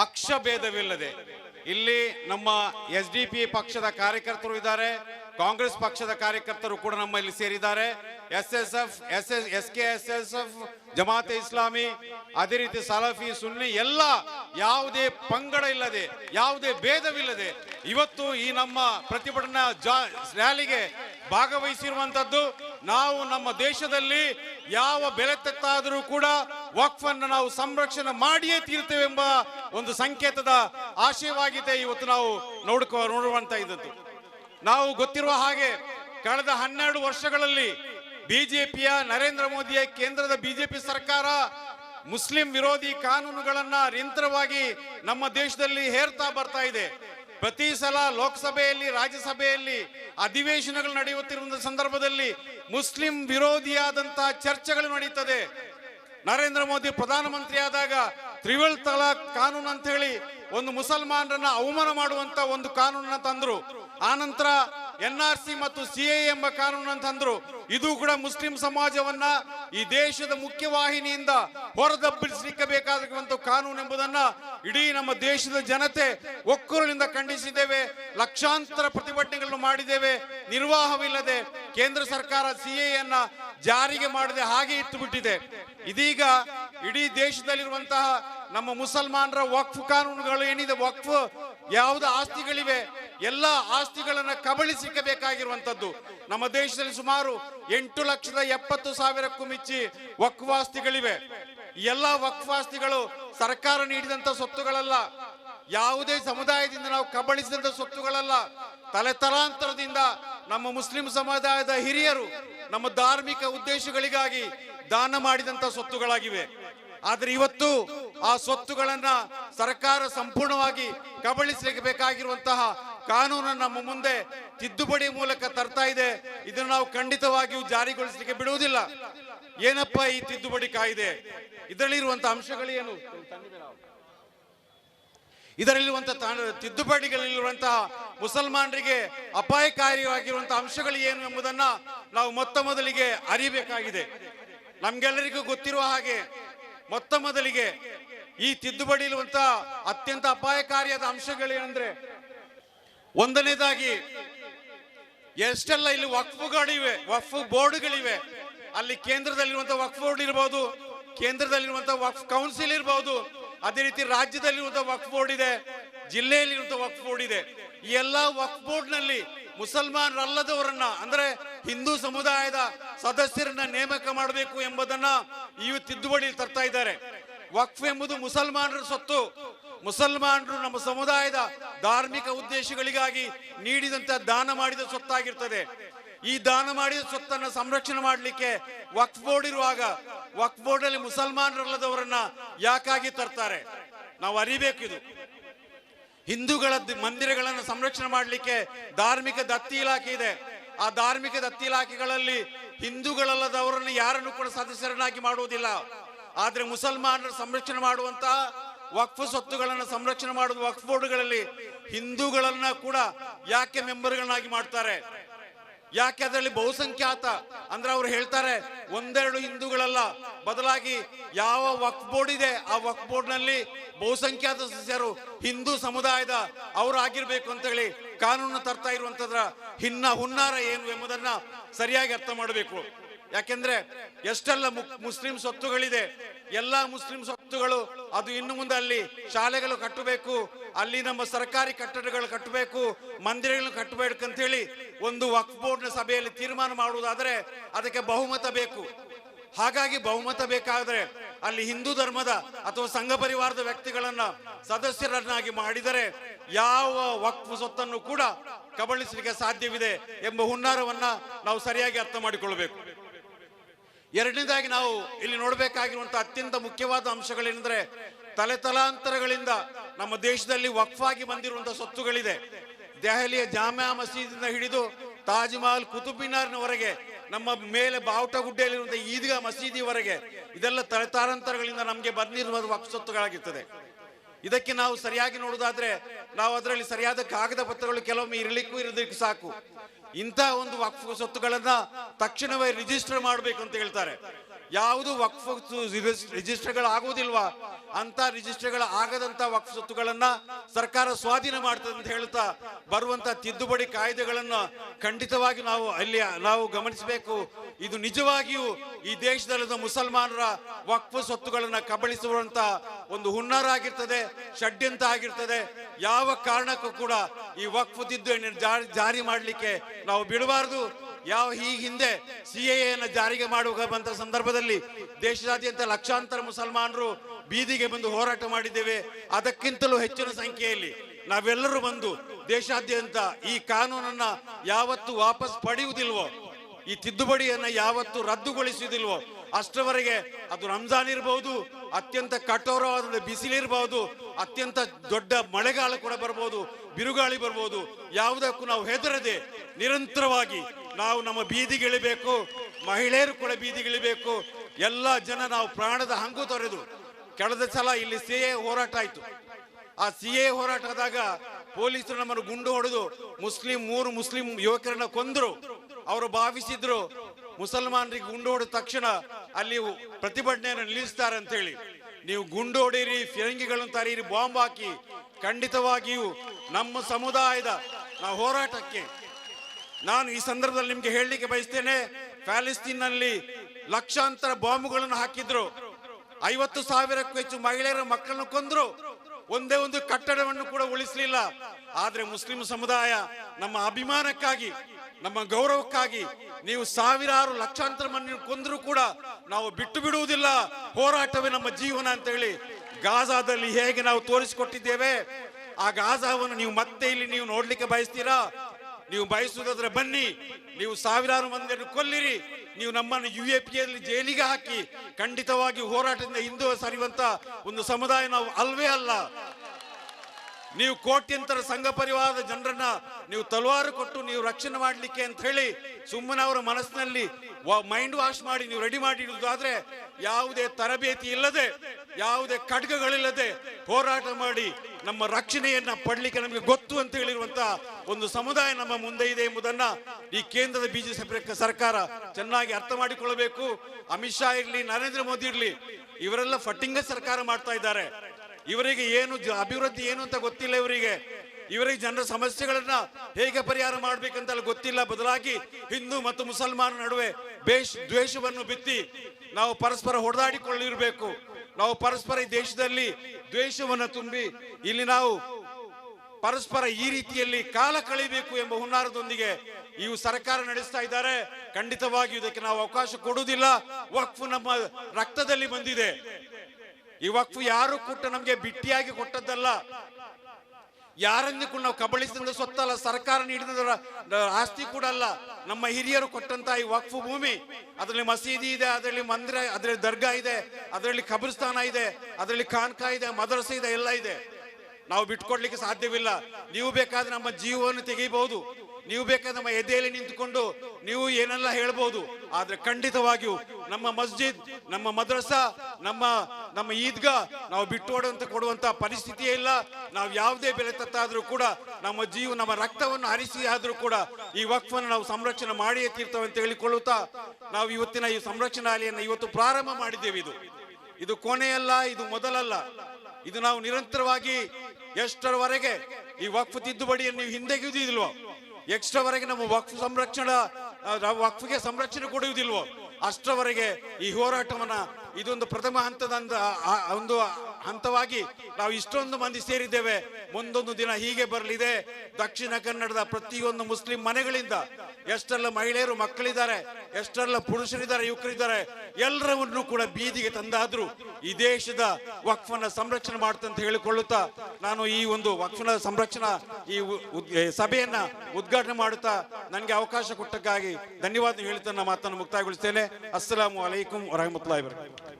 ಪಕ್ಷ ಭೇದವಿಲ್ಲದೆ ಇಲ್ಲಿ ನಮ್ಮ ಎಸ್ ಪಕ್ಷದ ಕಾರ್ಯಕರ್ತರು ಇದ್ದಾರೆ. ಕಾಂಗ್ರೆಸ್ ಪಕ್ಷದ ಕಾರ್ಯಕರ್ತರು ಕೂಡ ನಮ್ಮ ಇಲ್ಲಿ ಸೇರಿದ್ದಾರೆ. S S F S S S K S S F Jamaate Islami ಅದೇ ರೀತಿ ಸಲಫಿ ಸುನ್ನಿ ಎಲ್ಲ ಯಾವುದೇ ಪಂಗಡ ಇಲ್ಲದೆ, ಯಾವುದೇ ಭೇದವಿಲ್ಲದೆ ಇವತ್ತು ಈ ನಮ್ಮ ಪ್ರತಿಭಟನಾ ರ್ಯಾಲಿಗೆ ಭಾಗವಹಿಸಿರುವಂತದ್ದು ನಾವು ನಮ್ಮ ದೇಶದಲ್ಲಿ ಯಾವ ಬೆಲೆ ತೆತ್ತಾದರೂ ಕೂಡ ವಕ್ಫ್ ಅನ್ನು ನಾವು ಸಂರಕ್ಷಣೆ ಮಾಡಿಯೇ ತೀರ್ತೇವೆ ಎಂಬ ಒಂದು ಸಂಕೇತದ ಆಶಯವಾಗಿದೆ ಇವತ್ತು ನಾವು ನೋಡ್ಕೋ, ನೋಡುವಂತ ಇದ್ದದ್ದು. ನಾವು ಗೊತ್ತಿರುವ ಹಾಗೆ ಕಳೆದ ಹನ್ನೆರಡು ವರ್ಷಗಳಲ್ಲಿ ಬಿಜೆಪಿಯ ನರೇಂದ್ರ ಮೋದಿಯ ಕೇಂದ್ರದ ಬಿಜೆಪಿ ಸರ್ಕಾರ ಮುಸ್ಲಿಂ ವಿರೋಧಿ ಕಾನೂನುಗಳನ್ನ ನಿರಂತರವಾಗಿ ನಮ್ಮ ದೇಶದಲ್ಲಿ ಹೇರ್ತಾ ಬರ್ತಾ ಇದೆ. ಪ್ರತಿ ಸಲ ಲೋಕಸಭೆಯಲ್ಲಿ, ರಾಜ್ಯಸಭೆಯಲ್ಲಿ ಅಧಿವೇಶನಗಳು ನಡೆಯುತ್ತಿರುವ ಸಂದರ್ಭದಲ್ಲಿ ಮುಸ್ಲಿಂ ವಿರೋಧಿಯಾದಂತಹ ಚರ್ಚೆಗಳು ನಡೆಯುತ್ತದೆ ನರೇಂದ್ರ ಮೋದಿ ಪ್ರಧಾನಮಂತ್ರಿ ಆದಾಗ ತ್ರಿವಳಿ ತಲಾಕ್ ಕಾನೂನು ಅಂತ ಹೇಳಿ ಒಂದು ಮುಸಲ್ಮಾನರನ್ನ ಅವಮಾನ ಮಾಡುವಂತ ಒಂದು ಕಾನೂನನ್ನ ತಂದ್ರು. ಆನಂತರ ಎನ್ ಆರ್ ಸಿ ಮತ್ತು ಸಿ ಎಂಬ ಕಾನೂನನ್ನು ತಂದ್ರು. ಇದು ಕೂಡ ಮುಸ್ಲಿಂ ಸಮಾಜವನ್ನ ಈ ದೇಶದ ಮುಖ್ಯವಾಹಿನಿಯಿಂದ ಹೊರದಬ್ಬಿಸಲಿಕ್ಕೆ ಬೇಕಾದಂತ ಕಾನೂನು ಎಂಬುದನ್ನ ಇಡೀ ನಮ್ಮ ದೇಶದ ಜನತೆ ಒಕ್ಕೂರಿನಿಂದ ಖಂಡಿಸಿದ್ದೇವೆ. ಲಕ್ಷಾಂತರ ಪ್ರತಿಭಟನೆಗಳನ್ನು ಮಾಡಿದ್ದೇವೆ. ನಿರ್ವಾಹವಿಲ್ಲದೆ ಕೇಂದ್ರ ಸರ್ಕಾರ ಸಿಎಯನ್ನ ಜಾರಿಗೆ ಮಾಡದೆ ಹಾಗೆ ಇಟ್ಟು ಬಿಟ್ಟಿದೆ. ಇದೀಗ ಇಡೀ ದೇಶದಲ್ಲಿರುವಂತಹ ನಮ್ಮ ಮುಸಲ್ಮಾನರ ವಕ್ಫ್ ಕಾನೂನುಗಳು ಏನಿದೆ, ವಕ್ಫ್ ಯಾವುದು ಆಸ್ತಿಗಳಿವೆ, ಎಲ್ಲ ಆಸ್ತಿಗಳನ್ನ ಕಬಳಿಸಲಿಕ್ಕೆ ಬೇಕಾಗಿರುವಂತದ್ದು ನಮ್ಮ ದೇಶದಲ್ಲಿ ಸುಮಾರು ಎಂಟು ಲಕ್ಷದ ಎಪ್ಪತ್ತು ಸಾವಿರಕ್ಕೂ ಮಿಚ್ಚಿ ವಕ್ಫ್ ಆಸ್ತಿಗಳಿವೆ. ಎಲ್ಲ ವಕ್ಫ್ ಆಸ್ತಿಗಳು ಸರ್ಕಾರ ನೀಡಿದಂತ ಸ್ವತ್ತುಗಳಲ್ಲ. ಯಾವುದೇ ಸಮುದಾಯದಿಂದ ನಾವು ಕಬಳಿಸಿದಂತ ಸ್ವತ್ತುಗಳಲ್ಲ. ತಲೆ ತಲಾಂತರದಿಂದ ನಮ್ಮ ಮುಸ್ಲಿಂ ಸಮುದಾಯದ ಹಿರಿಯರು ನಮ್ಮ ಧಾರ್ಮಿಕ ಉದ್ದೇಶಗಳಿಗಾಗಿ ದಾನ ಮಾಡಿದಂತ ಸ್ವತ್ತುಗಳಾಗಿವೆ. ಆದ್ರೆ ಇವತ್ತು ಆ ಸ್ವತ್ತುಗಳನ್ನ ಸರ್ಕಾರ ಸಂಪೂರ್ಣವಾಗಿ ಕಬಳಿಸಲಿಕ್ಕೆ ಬೇಕಾಗಿರುವಂತಹ ಕಾನೂನನ್ನು ನಮ್ಮ ಮುಂದೆ ತಿದ್ದುಪಡಿ ಮೂಲಕ ತರ್ತಾ ಇದೆ. ಇದನ್ನು ನಾವು ಖಂಡಿತವಾಗಿಯೂ ಜಾರಿಗೊಳಿಸಲಿಕ್ಕೆ ಬಿಡುವುದಿಲ್ಲ. ಏನಪ್ಪ ಈ ತಿದ್ದುಪಡಿ ಕಾಯಿದೆ? ಇದರಲ್ಲಿರುವಂತಹ ಅಂಶಗಳೇನು? ಇದರಲ್ಲಿರುವಂತಹ ತಿದ್ದುಪಡಿಗಳಲ್ಲಿರುವಂತಹ ಮುಸಲ್ಮಾನರಿಗೆ ಅಪಾಯಕಾರಿಯಾಗಿರುವಂತಹ ಅಂಶಗಳು ಏನು ಎಂಬುದನ್ನ ನಾವು ಮೊತ್ತ ಮೊದಲಿಗೆ ಅರಿಬೇಕಾಗಿದೆ ನಮ್ಗೆಲ್ಲರಿಗೂ ಗೊತ್ತಿರುವ ಹಾಗೆ ಮೊತ್ತ ಮೊದಲಿಗೆ ಈ ತಿದ್ದುಪಡಿ ಇರುವಂತಹ ಅತ್ಯಂತ ಅಪಾಯಕಾರಿಯಾದ ಅಂಶಗಳೇನೆಂದ್ರೆ ಒಂದನೇದಾಗಿ ಎಷ್ಟೆಲ್ಲ ಇಲ್ಲಿ ವಕ್ಫುಗಳಿವೆ, ವಕ್ಫ್ ಬೋರ್ಡ್ಗಳಿವೆ, ಅಲ್ಲಿ ಕೇಂದ್ರದಲ್ಲಿರುವಂತಹ ವಕ್ಫ್ ಬೋರ್ಡ್ ಇರಬಹುದು ಕೇಂದ್ರದಲ್ಲಿರುವಂತಹ ವಕ್ಫ್ ಕೌನ್ಸಿಲ್ ಇರಬಹುದು ಅದೇ ರೀತಿ ರಾಜ್ಯದಲ್ಲಿರುವಂತಹ ವಕ್ಫ್ ಬೋರ್ಡ್ ಇದೆ ಜಿಲ್ಲೆಯಲ್ಲಿರುವಂತಹ ವಕ್ಫ್ ಬೋರ್ಡ್ ಇದೆ, ಈ ಎಲ್ಲಾ ವಕ್ಫ್ ಬೋರ್ಡ್ನಲ್ಲಿ ಮುಸಲ್ಮಾನರಲ್ಲದವರನ್ನ, ಅಂದ್ರೆ ಹಿಂದೂ ಸಮುದಾಯದ ಸದಸ್ಯರನ್ನ ನೇಮಕ ಮಾಡಬೇಕು ಎಂಬುದನ್ನ ಈ ತಿದ್ದುಪಡಿ ತರ್ತಾ ಇದ್ದಾರೆ. ವಕ್ಫ್ ಎಂಬುದು ಮುಸಲ್ಮಾನರ ಸ್ವತ್ತು ಮುಸಲ್ಮಾನರು ನಮ್ಮ ಸಮುದಾಯದ ಧಾರ್ಮಿಕ ಉದ್ದೇಶಗಳಿಗಾಗಿ ನೀಡಿದಂತ ದಾನ ಮಾಡಿದ ಸ್ವತ್ತಾಗಿರ್ತದೆ ಈ ದಾನ ಮಾಡಿದ ಸ್ವತ್ತನ್ನ ಸಂರಕ್ಷಣೆ ಮಾಡಲಿಕ್ಕೆ ವಕ್ಫ್ ಬೋರ್ಡ್ ಇರುವಾಗ ವಕ್ಫ್ ಬೋರ್ಡ್ ಅಲ್ಲಿ ಮುಸಲ್ಮಾನರಲ್ಲದವರನ್ನ ಯಾಕಾಗಿ ತರ್ತಾರೆ? ನಾವು ಅರಿಬೇಕು ಇದು. ಹಿಂದೂಗಳ ಮಂದಿರಗಳನ್ನು ಸಂರಕ್ಷಣೆ ಮಾಡಲಿಕ್ಕೆ ಧಾರ್ಮಿಕ ದತ್ತಿ ಇಲಾಖೆ ಇದೆ. ಆ ಧಾರ್ಮಿಕ ದತ್ತಿ ಇಲಾಖೆಗಳಲ್ಲಿ ಹಿಂದೂಗಳಲ್ಲದವರನ್ನು ಯಾರನ್ನು ಕೂಡ ಸದಸ್ಯರನ್ನಾಗಿ ಮಾಡುವುದಿಲ್ಲ. ಆದರೆ ಮುಸಲ್ಮಾನರ ಸಂರಕ್ಷಣೆ ಮಾಡುವಂತಹ ವಕ್ಫ್ ಸ್ವತ್ತುಗಳನ್ನು ಸಂರಕ್ಷಣೆ ಮಾಡುವ ವಕ್ಫ್ ಬೋರ್ಡ್ಗಳಲ್ಲಿ ಹಿಂದೂಗಳನ್ನ ಕೂಡ ಯಾಕೆ ಮೆಂಬರ್ಗಳನ್ನಾಗಿ ಮಾಡ್ತಾರೆ? ಯಾಕೆ ಅದರಲ್ಲಿ ಬಹುಸಂಖ್ಯಾತ? ಅಂದ್ರೆ ಅವ್ರು ಹೇಳ್ತಾರೆ, ಒಂದೆರಡು ಹಿಂದೂಗಳಲ್ಲ, ಬದಲಾಗಿ ಯಾವ ವಕ್ ಬೋರ್ಡ್ ಇದೆ, ಆ ವಕ್ ಬೋರ್ಡ್ನಲ್ಲಿ ಬಹುಸಂಖ್ಯಾತ ಸದಸ್ಯರು ಹಿಂದೂ ಸಮುದಾಯದ ಅವರು ಆಗಿರ್ಬೇಕು ಅಂತ ಹೇಳಿ ಕಾನೂನು ತರ್ತಾ ಇರುವಂತದ್ರ ಹಿನ್ನ ಹುನ್ನಾರ ಏನು ಎಂಬುದನ್ನ ಸರಿಯಾಗಿ ಅರ್ಥ ಮಾಡಬೇಕು. ಯಾಕೆಂದ್ರೆ ಎಷ್ಟೆಲ್ಲ ಮುಸ್ಲಿಂ ಸ್ವತ್ತುಗಳಿದೆ ಎಲ್ಲಾ ಮುಸ್ಲಿಂ ಸ್ವತ್ತುಗಳು, ಅದು ಇನ್ನು ಮುಂದೆ ಅಲ್ಲಿ ಶಾಲೆಗಳು ಕಟ್ಟಬೇಕು, ಅಲ್ಲಿ ನಮ್ಮ ಸರ್ಕಾರಿ ಕಟ್ಟಡಗಳು ಕಟ್ಟಬೇಕು, ಮಂದಿರಗಳನ್ನು ಕಟ್ಟಬೇಕು ಅಂತ ಹೇಳಿ ಒಂದು ವಕ್ಫ್ ಬೋರ್ಡ್ನ ಸಭೆಯಲ್ಲಿ ತೀರ್ಮಾನ ಮಾಡುವುದಾದ್ರೆ ಅದಕ್ಕೆ ಬಹುಮತ ಬೇಕು. ಹಾಗಾಗಿ ಬಹುಮತ ಬೇಕಾದ್ರೆ ಅಲ್ಲಿ ಹಿಂದೂ ಧರ್ಮದ ಅಥವಾ ಸಂಘ ಪರಿವಾರದ ವ್ಯಕ್ತಿಗಳನ್ನ ಸದಸ್ಯರನ್ನಾಗಿ ಮಾಡಿದರೆ ಯಾವ ವಕ್ಫ್ ಸ್ವತ್ತನ್ನು ಕೂಡ ಕಬಳಿಸಲಿಕ್ಕೆ ಸಾಧ್ಯವಿದೆ ಎಂಬ ಹುನ್ನಾರವನ್ನ ನಾವು ಸರಿಯಾಗಿ ಅರ್ಥ ಮಾಡಿಕೊಳ್ಬೇಕು ಎರಡನೇದಾಗಿ ನಾವು ಇಲ್ಲಿ ನೋಡಬೇಕಾಗಿರುವಂತಹ ಅತ್ಯಂತ ಮುಖ್ಯವಾದ ಅಂಶಗಳೇನೆಂದ್ರೆ ತಲೆ ತಲಾಂತರಗಳಿಂದ ನಮ್ಮ ದೇಶದಲ್ಲಿ ವಕ್ಫಾಗಿ ಬಂದಿರುವಂತಹ ಸ್ವತ್ತುಗಳಿದೆ ದೆಹಲಿಯ ಜಾಮಿಯಾ ಮಸೀದಿಯಿಂದ ಹಿಡಿದು ತಾಜ್ ಮಹಲ್ ಕುತುಬ್ ಮಿನಾರ್ನವರೆಗೆ ನಮ್ಮ ಮೇಲೆ ಬಾವುಟಗುಡ್ಡೆಯಲ್ಲಿರುವಂಥ ಈದ್ಗಾ ಮಸೀದಿವರೆಗೆ ಇದೆಲ್ಲ ತಲೆತಾರಂತರಗಳಿಂದ ನಮಗೆ ಬಂದಿರುವ ವಕ್ಫ್ ಸ್ವತ್ತುಗಳಾಗಿರ್ತದೆ ಇದಕ್ಕೆ ನಾವು ಸರಿಯಾಗಿ ನೋಡುವುದಾದ್ರೆ ನಾವು ಅದರಲ್ಲಿ ಸರಿಯಾದ ಕಾಗದ ಪತ್ರಗಳು ಕೆಲವೊಮ್ಮೆ ಇರಲಿಕ್ಕೂ ಇರೋದಕ್ಕೆ ಸಾಕು. ಇಂತಹ ಒಂದು ವಕ್ಫ್ ಸ್ವತ್ತುಗಳನ್ನ ತಕ್ಷಣವೇ ರಿಜಿಸ್ಟರ್ ಮಾಡಬೇಕು ಅಂತ ಹೇಳ್ತಾರೆ. ಯಾವುದು ವಕ್ಫ್ ರಿಜಿಸ್ಟರ್ಗಳು ಆಗುವುದಿಲ್ವಾ ಅಂತ ರಿಜಿಸ್ಟರ್ಗಳ ಆಗದಂತ ವಕ್ಫ್ ಸ್ವತ್ತುಗಳನ್ನ ಸರ್ಕಾರ ಸ್ವಾಧೀನ ಮಾಡ್ತದೆ ಅಂತ ಹೇಳ್ತಾ ಬರುವಂತ ತಿದ್ದುಪಡಿ ಕಾಯ್ದೆಗಳನ್ನ ಖಂಡಿತವಾಗಿ ನಾವು ಅಲ್ಲಿ ನಾವು ಗಮನಿಸಬೇಕು. ಇದು ನಿಜವಾಗಿಯೂ ಈ ದೇಶದಲ್ಲಿನ ಮುಸಲ್ಮಾನರ ವಕ್ಫ್ ಸ್ವತ್ತುಗಳನ್ನ ಕಬಳಿಸುವಂತ ಒಂದು ಹುನ್ನಾರ ಆಗಿರ್ತದೆ, ಷಡ್ಯಂತ ಆಗಿರ್ತದೆ. ಯಾವ ಕಾರಣಕ್ಕೂ ಕೂಡ ಈ ವಕ್ಫ್ ತಿದ್ದು ಜಾರಿ ಮಾಡಲಿಕ್ಕೆ ನಾವು ಬಿಡಬಾರದು. ಯಾವ ಈ ಹಿಂದೆ ಸಿ ಅನ್ನು ಜಾರಿಗೆ ಮಾಡುವ ಸಂದರ್ಭದಲ್ಲಿ ದೇಶದಾದ್ಯಂತ ಲಕ್ಷಾಂತರ ಮುಸಲ್ಮಾನರು ಬೀದಿಗೆ ಬಂದು ಹೋರಾಟ ಮಾಡಿದ್ದೇವೆ. ಅದಕ್ಕಿಂತಲೂ ಹೆಚ್ಚಿನ ಸಂಖ್ಯೆಯಲ್ಲಿ ನಾವೆಲ್ಲರೂ ಬಂದು ದೇಶಾದ್ಯಂತ ಈ ಕಾನೂನನ್ನ ಯಾವತ್ತು ವಾಪಸ್ ಪಡೆಯುವುದಿಲ್ವೋ, ಈ ತಿದ್ದುಪಡಿಯನ್ನ ಯಾವತ್ತು ರದ್ದುಗೊಳಿಸುವುದಿಲ್ವೋ, ಅಷ್ಟರವರೆಗೆ ಅದು ರಂಜಾನ್ ಇರಬಹುದು ಅತ್ಯಂತ ಕಠೋರವಾದ ಬಿಸಿಲಿರಬಹುದು ಅತ್ಯಂತ ದೊಡ್ಡ ಮಳೆಗಾಲ ಕೂಡ ಬರಬಹುದು ಬಿರುಗಾಳಿ ಬರಬಹುದು ಯಾವುದಕ್ಕೂ ನಾವು ಹೆದರದೆ ನಿರಂತರವಾಗಿ ನಾವು ನಮ್ಮ ಬೀದಿಗಿಳಿಬೇಕು ಮಹಿಳೆಯರು ಕೂಡ ಬೀದಿಗಿಳಿಬೇಕು ಎಲ್ಲ ಜನ ನಾವು ಪ್ರಾಣದ ಹಂಗು ತೊರೆದು, ಕಳೆದ ಸಲ ಇಲ್ಲಿ ಸಿ ಎ ಹೋರಾಟ ಆಯ್ತು. ಆ ಸಿ ಎ ಹೋರಾಟದಾಗ ಪೊಲೀಸರು ನಮ್ಮನ್ನು ಗುಂಡು ಹೊಡೆದು ಮುಸ್ಲಿಂ, ಮೂರು ಮುಸ್ಲಿಂ ಯುವಕರನ್ನ ಕೊಂದರು. ಅವರು ಭಾವಿಸಿದ್ರು ಮುಸಲ್ಮಾನರಿಗೆ ಗುಂಡು ಹೊಡೆದ ತಕ್ಷಣ ಅಲ್ಲಿ ಪ್ರತಿಭಟನೆಯನ್ನು ನಿಲ್ಲಿಸ್ತಾರೆ ಅಂತ ಹೇಳಿ ನೀವು ಗುಂಡು ಹೊಡೀರಿ ಫಿರಂಗಿಗಳನ್ನು ತರೀರಿ ಬಾಂಬ್ ಹಾಕಿ ಖಂಡಿತವಾಗಿಯೂ ನಮ್ಮ ಸಮುದಾಯದ ನಾವು ಹೋರಾಟಕ್ಕೆ ನಾನು ಈ ಸಂದರ್ಭದಲ್ಲಿ ನಿಮ್ಗೆ ಹೇಳಲಿಕ್ಕೆ ಬಯಸ್ತೇನೆ, ಪ್ಯಾಲೆಸ್ತೀನ್ನಲ್ಲಿ ಲಕ್ಷಾಂತರ ಬಾಂಬ್ಗಳನ್ನು ಹಾಕಿದ್ರು. ಐವತ್ತು ಸಾವಿರಕ್ಕೂ ಹೆಚ್ಚು ಮಹಿಳೆಯರ ಮಕ್ಕಳನ್ನು ಕೊಂದ್ರು. ಒಂದೇ ಒಂದು ಕಟ್ಟಡವನ್ನು ಕೂಡ ಉಳಿಸಲಿಲ್ಲ. ಆದ್ರೆ ಮುಸ್ಲಿಂ ಸಮುದಾಯ ನಮ್ಮ ಅಭಿಮಾನಕ್ಕಾಗಿ, ನಮ್ಮ ಗೌರವಕ್ಕಾಗಿ ನೀವು ಸಾವಿರಾರು ಲಕ್ಷಾಂತರ ಮಂದಿ ಕೊಂದರೂ ಕೂಡ ನಾವು ಬಿಟ್ಟು ಬಿಡುವುದಿಲ್ಲ. ಹೋರಾಟವೇ ನಮ್ಮ ಜೀವನ ಅಂತ ಹೇಳಿ ಗಾಜಾದಲ್ಲಿ ಹೇಗೆ ನಾವು ತೋರಿಸಿಕೊಟ್ಟಿದ್ದೇವೆ. ಆ ಗಾಜಾವನ್ನು ನೀವು ಮತ್ತೆ ಇಲ್ಲಿ ನೀವು ನೋಡ್ಲಿಕ್ಕೆ ಬಯಸ್ತೀರಾ? ನೀವು ಬಯಸುವುದಾದ್ರೆ ಬನ್ನಿ, ನೀವು ಸಾವಿರಾರು ಮಂದಿಯನ್ನು ಕೊಲ್ಲಿರಿ, ನೀವು ನಮ್ಮನ್ನು ಯು ಎ ಜೈಲಿಗೆ ಹಾಕಿ, ಖಂಡಿತವಾಗಿ ಹೋರಾಟದಿಂದ ಹಿಂದೆ ಸರಿಯುವಂತ ಒಂದು ಸಮುದಾಯ ನಾವು ಅಲ್ವೇ ಅಲ್ಲ. ನೀವು ಕೋಟ್ಯಂತರ ಸಂಘ ಪರಿವಾರದ ಜನರನ್ನ ನೀವು ತಲವಾರು ಕೊಟ್ಟು ನೀವು ರಕ್ಷಣೆ ಮಾಡಲಿಕ್ಕೆ ಅಂತ ಹೇಳಿ ಸುಮ್ಮನೆ ಅವರ ಮನಸ್ಸಿನಲ್ಲಿ ಮೈಂಡ್ ವಾಶ್ ಮಾಡಿ ನೀವು ರೆಡಿ ಮಾಡಿ ಇಡುವುದಾದ್ರೆ ಯಾವುದೇ ತರಬೇತಿ ಇಲ್ಲದೆ, ಯಾವುದೇ ಖಡ್ಗಗಳಿಲ್ಲದೆ ಹೋರಾಟ ಮಾಡಿ ನಮ್ಮ ರಕ್ಷಣೆಯನ್ನ ಪಡಲಿಕ್ಕೆ ನಮಗೆ ಗೊತ್ತು ಅಂತ ಹೇಳಿರುವಂತ ಒಂದು ಸಮುದಾಯ ನಮ್ಮ ಮುಂದೆ ಇದೆ ಎಂಬುದನ್ನ ಈ ಕೇಂದ್ರದ ಬಿಜೆಪಿ ಸರ್ಕಾರ ಚೆನ್ನಾಗಿ ಅರ್ಥ ಮಾಡಿಕೊಳ್ಳಬೇಕು. ಅಮಿತ್ ಶಾ ಇರಲಿ, ನರೇಂದ್ರ ಮೋದಿ ಇರಲಿ, ಇವರೆಲ್ಲ ಫಟ್ಟಿಂಗ ಸರ್ಕಾರ ಮಾಡ್ತಾ ಇದ್ದಾರೆ. ಇವರಿಗೆ ಏನು ಅಭಿವೃದ್ಧಿ ಏನು ಅಂತ ಗೊತ್ತಿಲ್ಲ ಇವರಿಗೆ. ಇವರಿಗೆ ಜನರ ಸಮಸ್ಯೆಗಳನ್ನ ಹೇಗೆ ಪರಿಹಾರ ಮಾಡ್ಬೇಕಂತ ಗೊತ್ತಿಲ್ಲ. ಬದಲಾಗಿ ಹಿಂದೂ ಮತ್ತು ಮುಸಲ್ಮಾನ ನಡುವೆ ಬೇಷ್ ದ್ವೇಷವನ್ನು ಬಿತ್ತಿ ನಾವು ಪರಸ್ಪರ ಹೊಡೆದಾಡಿಕೊಳ್ಳಿರ್ಬೇಕು. ನಾವು ಪರಸ್ಪರ ಈ ದೇಶದಲ್ಲಿ ದ್ವೇಷವನ್ನು ತುಂಬಿ ಇಲ್ಲಿ ನಾವು ಪರಸ್ಪರ ಈ ರೀತಿಯಲ್ಲಿ ಕಾಲ ಕಳಿಬೇಕು ಎಂಬ ಹುನ್ನಾರದೊಂದಿಗೆ ಇವು ಸರ್ಕಾರ ನಡೆಸ್ತಾ ಇದ್ದಾರೆ. ಖಂಡಿತವಾಗಿ ಇದಕ್ಕೆ ನಾವು ಅವಕಾಶ ಕೊಡುವುದಿಲ್ಲ. ವಕ್ಫ್ ನಮ್ಮ ರಕ್ತದಲ್ಲಿ ಬಂದಿದೆ. ವಕ್ಫ್ ಯಾರು ಕೊಟ್ಟ ನಮ್ಗೆ ಬಿಟ್ಟಿಯಾಗಿ ಕೊಟ್ಟದ್ದಲ್ಲ? ಯಾರನ್ನು ನಾವು ಕಬಳಿಸಿದ ಸ್ವತ್ತಲ್ಲ ಸರ್ಕಾರ ನೀಡಿದ ಆಸ್ತಿ ಕೂಡ ಅಲ್ಲ. ನಮ್ಮ ಹಿರಿಯರು ಕೊಟ್ಟಂತ ಈ ವಕ್ಫ್ ಭೂಮಿ, ಅದರಲ್ಲಿ ಮಸೀದಿ ಇದೆ, ಅದರಲ್ಲಿ ಮಂದಿರ, ಅದರಲ್ಲಿ ದರ್ಗಾ ಇದೆ, ಅದರಲ್ಲಿ ಕಬ್ರಿಸ್ತಾನ ಇದೆ, ಅದರಲ್ಲಿ ಖಾನ್ಕಾ ಇದೆ, ಮದರಸೆ ಇದೆ, ಎಲ್ಲ ಇದೆ. ನಾವು ಬಿಟ್ಕೊಡ್ಲಿಕ್ಕೆ ಸಾಧ್ಯವಿಲ್ಲ. ನೀವು ಬೇಕಾದ್ರೆ ನಮ್ಮ ಜೀವವನ್ನು ತೆಗೆಯಬಹುದು ನೀವು ಬೇಕಾದ ನಮ್ಮ ಎದೆಯಲ್ಲಿ ನಿಂತುಕೊಂಡು ನೀವು ಏನೆಲ್ಲ ಹೇಳ್ಬೋದು, ಆದ್ರೆ ಖಂಡಿತವಾಗಿಯೂ ನಮ್ಮ ಮಸ್ಜಿದ್, ನಮ್ಮ ಮದ್ರಸಾ, ನಮ್ಮ ನಮ್ಮ ಈದ್ಗಾ, ನಾವು ಬಿಟ್ಟು ಓಡುವಂತ ಕೊಡುವಂತ ಪರಿಸ್ಥಿತಿಯೇ ಇಲ್ಲ. ನಾವು ಯಾವುದೇ ಬೆಲೆ ತತ್ತಾದ್ರೂ ಕೂಡ ನಮ್ಮ ಜೀವ, ನಮ್ಮ ರಕ್ತವನ್ನು ಹರಿಸಿ ಆದ್ರೂ ಕೂಡ ಈ ವಕ್ಫನ್ನು ನಾವು ಸಂರಕ್ಷಣೆ ಮಾಡಿಯೇ ತೀರ್ತವೆ ಅಂತ ಹೇಳಿಕೊಳ್ಳುತ್ತಾ ನಾವು ಇವತ್ತಿನ ಈ ಸಂರಕ್ಷಣಾಲಯನ್ನು ಇವತ್ತು ಪ್ರಾರಂಭ ಮಾಡಿದ್ದೇವೆ ಇದು. ಇದು ಕೊನೆಯಲ್ಲ, ಇದು ಮೊದಲಲ್ಲ. ಇದು ನಾವು ನಿರಂತರವಾಗಿ ಎಷ್ಟರವರೆಗೆ ಈ ವಕ್ಫ್ ತಿದ್ದುಪಡಿಯನ್ನು ನೀವು ಎಷ್ಟರವರೆಗೆ ನಮ್ಮ ವಕ್ಫ್ ಸಂರಕ್ಷಣಾ ವಕ್ಫ್ಗೆ ಸಂರಕ್ಷಣೆ ಕೊಡುವುದಿಲ್ವೋ? ಅಷ್ಟರವರೆಗೆ ಈ ಹೋರಾಟವನ್ನ, ಇದೊಂದು ಪ್ರಥಮ ಹಂತದ ಒಂದು ಹಂತವಾಗಿ ನಾವು ಇಷ್ಟೊಂದು ಮಂದಿ ಸೇರಿದ್ದೇವೆ. ಮುಂದೊಂದು ದಿನ ಹೀಗೆ ಬರಲಿದೆ. ದಕ್ಷಿಣ ಕನ್ನಡದ ಪ್ರತಿಯೊಂದು ಮುಸ್ಲಿಂ ಮನೆಗಳಿಂದ ಎಷ್ಟೆಲ್ಲ ಮಹಿಳೆಯರು ಮಕ್ಕಳಿದ್ದಾರೆ ಎಷ್ಟೆಲ್ಲ ಪುರುಷರಿದ್ದಾರೆ, ಯುವಕರಿದ್ದಾರೆ ಎಲ್ಲರನ್ನು ಕೂಡ ಬೀದಿಗೆ ತಂದಾದ್ರು ಈ ದೇಶದ ವಕ್ಫನ ಸಂರಕ್ಷಣೆ ಮಾಡುತ್ತಂತ ಹೇಳಿಕೊಳ್ಳುತ್ತಾ ನಾನು ಈ ಒಂದು ವಕ್ಫನ ಸಂರಕ್ಷಣಾ ಈ ಸಭೆಯನ್ನ ಉದ್ಘಾಟನೆ ಮಾಡುತ್ತಾ ನನಗೆ ಅವಕಾಶ ಕೊಟ್ಟಕ್ಕಾಗಿ ಧನ್ಯವಾದ ಹೇಳುತ್ತಾ ನನ್ನ ಮಾತನ್ನು ಮುಕ್ತಾಯಗೊಳಿಸ್ತೇನೆ. ಅಸ್ಸಲಾಮು ಅಲೈಕುಂ ವರಹಮತುಲ್ಲಾಹಿ